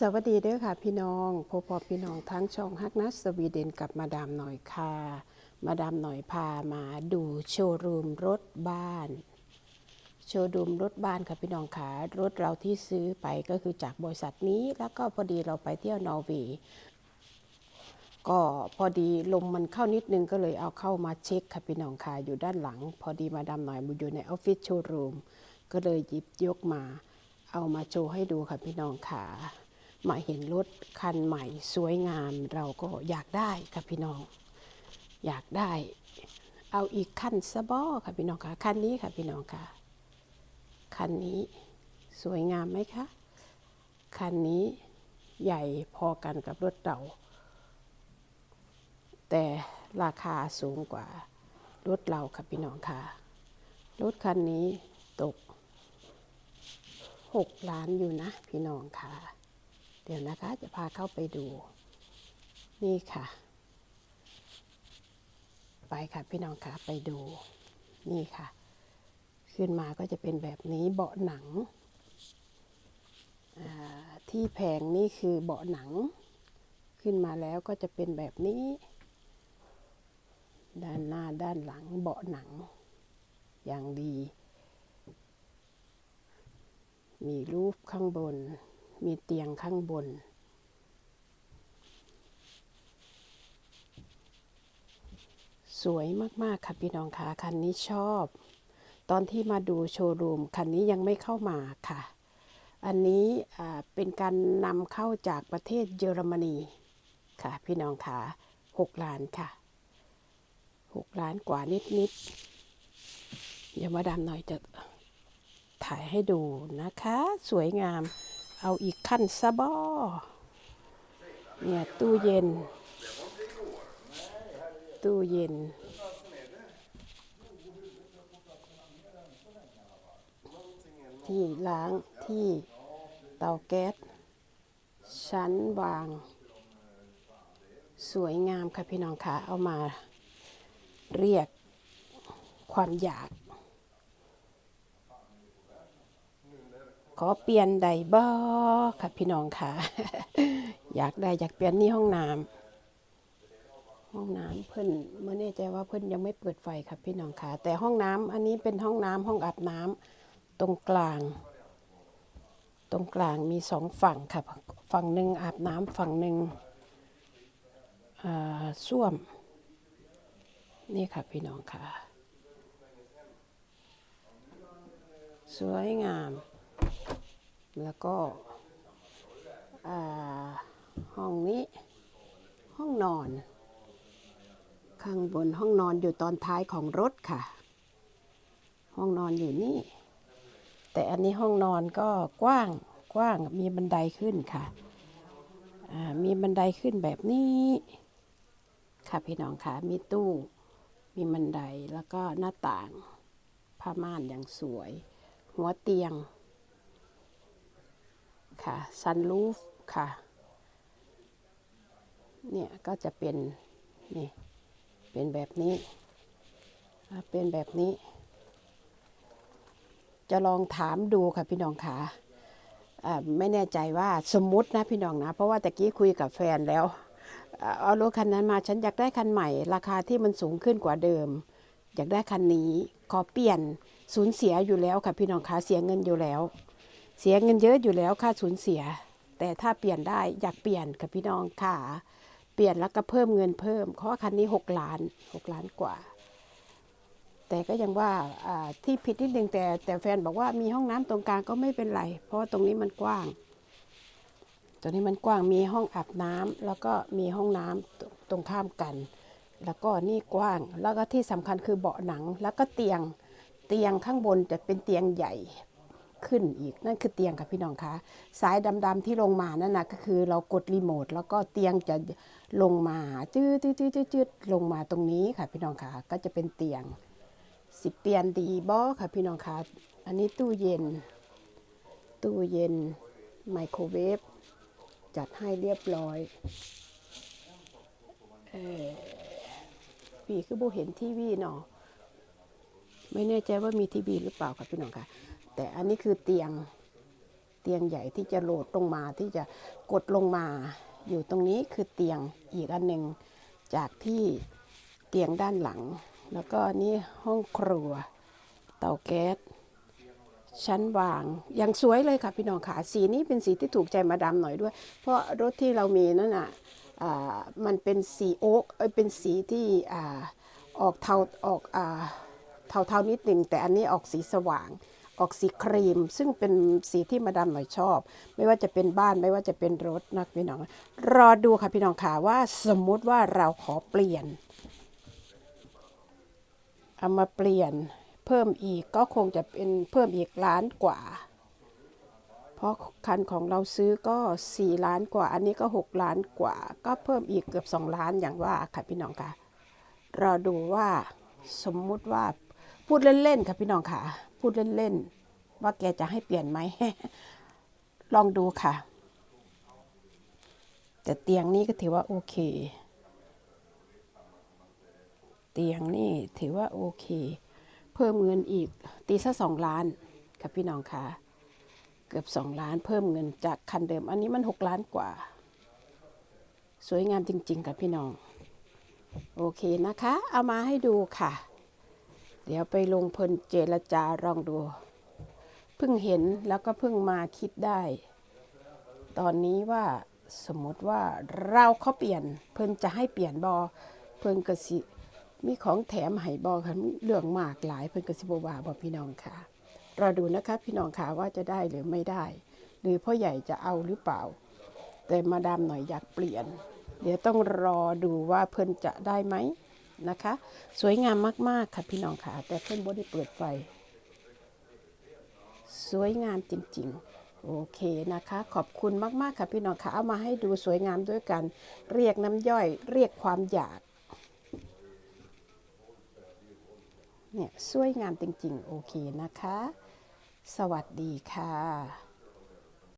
สวัสดีเด้อค่ะพี่น้องพบพอพี่น้องทั้งช่องฮักนัสสวีเดนกับมาดามหน่อยค่ะ มาดามหน่อยพามาดูโชว์รูมรถบ้าน โชว์รูมรถบ้านค่ะพี่น้องค่ะรถเราที่ซื้อไปก็คือจากบริษัทนี้ แล้วก็พอดีเราไปเที่ยวนอร์เวย์ก็พอดีลมมันเข้านิดนึงก็เลยเอาเข้ามาเช็คค่ะพี่น้องค่ะอยู่ด้านหลัง พอดีมาดามหน่อยมอยู่ในออฟฟิศโชว์รูมก็เลยหยิบยกมา เอามาโชว์ให้ดูค่ะพี่น้องค่ะ มาเห็นรถคันใหม่สวยงาม เราก็อยากได้ค่ะพี่น้อง อยากได้ เอาอีกคันซะบอค่ะพี่น้องค่ะคันนี้ค่ะพี่น้องค่ะคันนี้สวยงามไหมคะคันนี้ใหญ่พอกันกับรถเราแต่ราคาสูงกว่ารถเราค่ะพี่น้องค่ะรถคันนี้ตก 6 ล้านอยู่นะพี่น้องค่ะ เดี๋ยวนะคะจะพาเข้าไปดู นี่ค่ะ ไปค่ะพี่น้องค่ะไปดู นี่ค่ะ ขึ้นมาก็จะเป็นแบบนี้เบาะหนัง ที่แผงนี่คือเบาะหนัง ขึ้นมาแล้วก็จะเป็นแบบนี้ ด้านหน้าด้านหลังเบาะหนัง อย่างดี มีรูปข้างบน มีเตียงข้างบน สวยมาก ๆ ค่ะพี่น้องคะคันนี้ชอบ ตอนที่มาดูโชว์รูม คันนี้ยังไม่เข้ามาค่ะ อันนี้เป็นการนำเข้าจากประเทศเยอรมนีค่ะ พี่น้องคะหกล้านค่ะหกล้านกว่านิดๆเดี๋ยวมาดามหน่อยจะถ่ายให้ดูนะคะ สวยงาม เอาอีกขั้นซะบอเนี่ยตู้เย็น ตู้เย็น ที่ล้างที่เตาแก๊สชั้นวาง สวยงามค่ะพี่น้องค่ะ เอามาเรียกความอยาก ขอเปลี่ยนใดบ่ค่ะพี่น้องค่ะ อยากได้อยากเปลี่ยนนี่ห้องน้ำห้องน้ำเพิ่นเมื่อแน่ใจว่าเพิ่นยังไม่เปิดไฟค่ะพี่น้องค่ะ แต่ห้องน้ำอันนี้เป็นห้องน้ำห้องอาบน้ำตรงกลาง ตรงกลางมีสองฝั่งค่ะ ฝั่งหนึ่งอาบน้ำฝั่งหนึ่งอ่าส้วม นี่ค่ะพี่น้องค่ะ สวยงาม แล้วก็ห้องนี้ห้องนอน ข้างบนห้องนอนอยู่ตอนท้ายของรถค่ะ ห้องนอนอยู่นี่ แต่อันนี้ห้องนอนก็กว้างกว้างมีบันไดขึ้นค่ะมีบันไดขึ้นแบบนี้ ค่ะพี่น้องค่ะมีตู้มีบันไดแล้วก็หน้าต่างผ้าม่านอย่างสวย หัวเตียง ค่ะซันรูฟค่ะเนี่ยก็จะเป็นนี่เป็นแบบนี้ เป็นแบบนี้ จะลองถามดูค่ะพี่น้องค่ะอ่าไม่แน่ใจว่าสมมุตินะพี่น้องนะ เพราะว่าตะกี้คุยกับแฟนแล้วเอารถคันนั้นมาฉันอยากได้คันใหม่ ราคาที่มันสูงขึ้นกว่าเดิม อยากได้คันนี้ขอเปลี่ยนสูญเสียอยู่แล้วค่ะพี่น้องคะเสียเงินอยู่แล้ว เสียเงินเยอะอยู่แล้วค่าสูญเสีย แต่ถ้าเปลี่ยนได้อยากเปลี่ยนค่ะพี่น้องค่ะ เปลี่ยนแล้วก็เพิ่มเงินเพิ่มเพราะว่าคันนี้หกล้านหกล้านกว่า แต่ก็ยังว่าที่ผิดนิดนึงแต่แต่แฟนบอกว่ามีห้องน้ำตรงกลางก็ไม่เป็นไร เพราะว่าตรงนี้มันกว้าง ตรงนี้มันกว้างมีห้องอาบน้ำแล้วก็มีห้องน้ำตรงตรงข้ามกัน แล้วก็นี่กว้าง แล้วก็ที่สำคัญคือเบาะหนังแล้วก็เตียงเตียงข้างบนจะเป็นเตียงใหญ่ ขึ้นอีกนั่นคือเตียงค่ะพี่น้องคะสายดำๆที่ลงมานั่นนะก็คือเรากดรีโมทแล้วก็เตียงจะลงมาจืดจืดจืดจืดลงมาตรงนี้ค่ะพี่น้องคะก็จะเป็นเตียงสิบเปลี่ยนดีบอค่ะพี่น้องคะอันนี้ตู้เย็น ตู้เย็นไมโครเวฟจัดให้เรียบร้อยเออพี่คือโบเห็นทีวีเนาะไม่แน่ใจว่ามีทีวีหรือเปล่าค่ะพี่น้องคะ แต่อันนี้คือเตียงเตียงใหญ่ที่จะโหลดลงมาที่จะกดลงมา อยู่ตรงนี้คือเตียงอีกอันหนึ่งจากที่เตียงด้านหลัง แล้วก็นี่ห้องครัว เตาแก๊สชั้นวางอย่างสวยเลยค่ะพี่น้องค่ะสีนี้เป็นสีที่ถูกใจมาดามหน่อยด้วย เพราะรถที่เรามีนั่นน่ะมันเป็นสีโอ๊กเป็นสีที่ออกเทาออกเทาเทานิดหนึ่งแต่อันนี้ออกสีสว่าง ออกสีครีม ซึ่งเป็นสีที่มาดามหน่อยชอบ ไม่ว่าจะเป็นบ้านไม่ว่าจะเป็นรถนะพี่น้อง รอดูค่ะพี่น้องค่ะว่าสมมุติว่าเราขอเปลี่ยนเอามาเปลี่ยนเพิ่มอีกก็คงจะเป็นเพิ่มอีกล้านกว่า เพราะคันของเราซื้อก็ 4 ล้านกว่า อันนี้ก็ 6 ล้านกว่า ก็เพิ่มอีกเกือบ 2 ล้านอย่างว่าค่ะพี่น้องค่ะรอดูว่าสมมุติว่าพูดเล่นๆค่ะพี่น้องค่ะ พูดเล่นๆ ว่าแกจะให้เปลี่ยนไหม ลองดูค่ะ แต่เตียงนี้ก็ถือว่าโอเค เตียงนี่ถือว่าโอเค เพิ่มเงินอีก ตีซะสองล้านค่ะพี่น้องค่ะ เกือบสองล้านเพิ่มเงินจากคันเดิม อันนี้มันหกล้านกว่า สวยงามจริง ๆ ค่ะพี่น้อง โอเคนะคะ เอามาให้ดูค่ะ เดี๋ยวไปลงเพลินเจรจาลองดู เพิ่งเห็นแล้วก็เพิ่งมาคิดได้ ตอนนี้ว่าสมมติว่าเราเขาเปลี่ยน เพิ่นจะให้เปลี่ยนบอเพิ่นก็สิมีของแถมให้บอค่ะเรื่องมากหลายเพิ่นก็สิบว่าบอพี่น้องค่ะรอดูนะคะพี่น้องค่ะว่าจะได้หรือไม่ได้ หรือพ่อใหญ่จะเอาหรือเปล่า แต่มาดามหน่อยอยากเปลี่ยน เดี๋ยวต้องรอดูว่าเพิ่นจะได้ไหม นะคะ สวยงามมาก ๆ ค่ะพี่น้องค่ะ แต่เพิ่อนบ่ได้เปิดไฟ สวยงามจริง ๆโอเคนะคะ ขอบคุณมาก ๆ ค่ะพี่น้องค่ะ เอามาให้ดูสวยงามด้วยกัน เรียกน้ำย่อยเรียกความอยาก เนี่ย สวยงามจริง ๆ โอเคนะคะ สวัสดีค่ะ